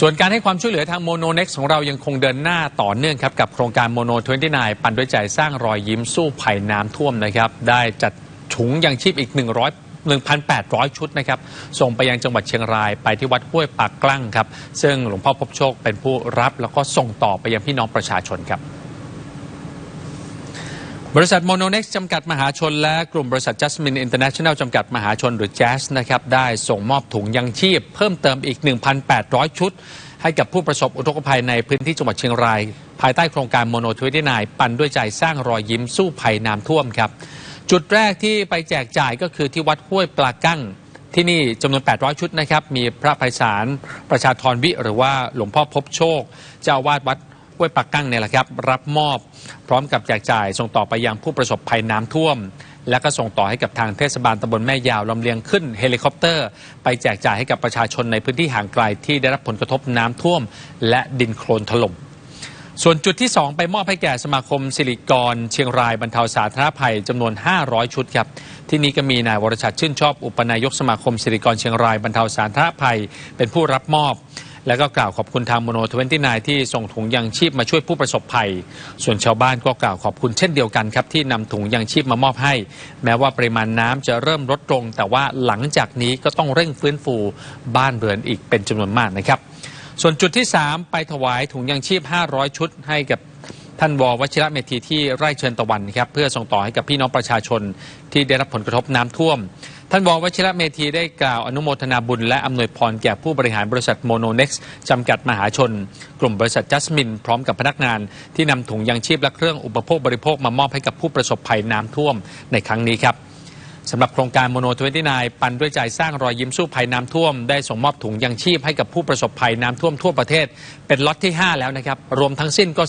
ส่วนการให้ความช่วยเหลือทางโมโนเน็กของเรายังคงเดินหน้าต่อเนื่องครับ กับโครงการโมโน29 ปันด้วยใจสร้างรอยยิ้มสู้ภัยน้ำท่วมนะครับ ได้จัดถุงยังชีพอีก 100 1,800 ชุดนะครับ ส่งไปยังจังหวัดเชียงรายไปที่วัดห้วยปากกลั่งครับ ซึ่งหลวงพ่อพบโชคเป็นผู้รับแล้วก็ส่งต่อไปยังพี่น้องประชาชนครับ บริษัทโมโนเน็กซ์จำกัดมหาชน และกลุ่มบริษัท Jasmine International จำกัดมหาชนหรือ Jazz นะครับได้ส่งมอบถุงยังชีพ เพิ่มเติมอีก 1,800 ชุด ให้กับผู้ประสบอุทกภัยในพื้นที่จังหวัดเชียงราย ภายใต้โครงการโมโนทวิตี้นายปันด้วยใจสร้างรอยยิ้มสู้ภัยน้ำท่วมครับ จุดแรกที่ไปแจกจ่ายก็คือที่วัดห้วยปลากั้งที่นี่จำนวน 800 ชุดนะครับมีพระไพศาลประชาธรวิหรือว่าหลวงพ่อพบโชคเจ้าวาดวัด ห้วยปากกั้งเนี่ยแหละครับรับมอบพร้อมกับแจกจ่ายส่งต่อไปยังผู้ประสบภัยน้ำท่วม และก็ส่งต่อให้กับทางเทศบาลตำบลแม่ยาวลำเลียงขึ้นเฮลิคอปเตอร์ ไปแจกจ่ายให้กับประชาชนในพื้นที่ห่างไกลที่ได้รับผลกระทบน้ำท่วม และดินโคลนถล่มส่วนจุดที่ 2 ไปมอบให้แก่สมาคมสิริกร เชียงรายบรรเทาสาธารณภัยจำนวน 500 ชุดครับ ที่นี่ก็มีนายวรชัดชื่นชอบ อุปนายกสมาคมสิริกรเชียงรายบรรเทาสาธารณภัย เป็นผู้รับมอบ แล้วก็กล่าวขอบคุณทางโมโนทเวนตี้นที่ส่งถุงยังชีพมาช่วยผู้ประสบภัย ส่วนชาวบ้านก็กล่าวขอบคุณเช่นเดียวกันครับ ที่นำถุงยังชีพมามอบให้ แม้ว่าปริมาณน้ำจะเริ่มลดลง แต่ว่าหลังจากนี้ก็ต้องเร่งฟื้นฟูบ้านเรือนอีกเป็นจำนวนมากนะครับ ส่วนจุดที่ 3 ไปถวายถุงยังชีพ 500 ชุดให้กับท่านววชิระเมธีที่ไร่เชิญตะวันครับเพื่อส่งต่อให้กับพี่น้องประชาชนที่ได้รับผลกระทบน้ำท่วม ท่านววชิระเมธีได้กล่าวอนุโมทนาบุญและอำนวยพรแก่ผู้บริหารบริษัทโมโนเน็กซ์จำกัดมหาชน กลุ่มบริษัทจัสมิน พร้อมกับพนักงานที่นำถุงยังชีพและเครื่องอุปโภคบริโภคมามอบให้กับผู้ประสบภัยน้ำท่วมในครั้งนี้ครับสำหรับโครงการโมโนทเวนตี้นปันด้วยใจสร้างรอยยิ้มสู้ภัยน้ำท่วม ได้ส่งมอบถุงยังชีพให้กับผู้ประสบภัยน้ำท่วมทั่วประเทศ เป็นล็อตที่ 5 แล้วนะครับ รวมทั้งสิ้นก็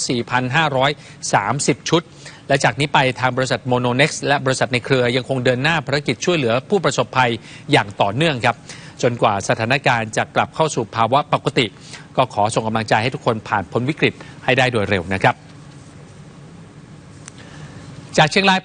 4,530 ชุด และจากนี้ไปทางบริษัทโมโนเน็กซ์และบริษัทในเครือยังคงเดินหน้าภารกิจช่วยเหลือผู้ประสบภัยอย่างต่อเนื่องครับ จนกว่าสถานการณ์จะกลับเข้าสู่ภาวะปกติ ก็ขอส่งกำลังใจให้ทุกคนผ่านพ้นวิกฤตให้ได้โดยเร็วนะครับ จากเชียงราย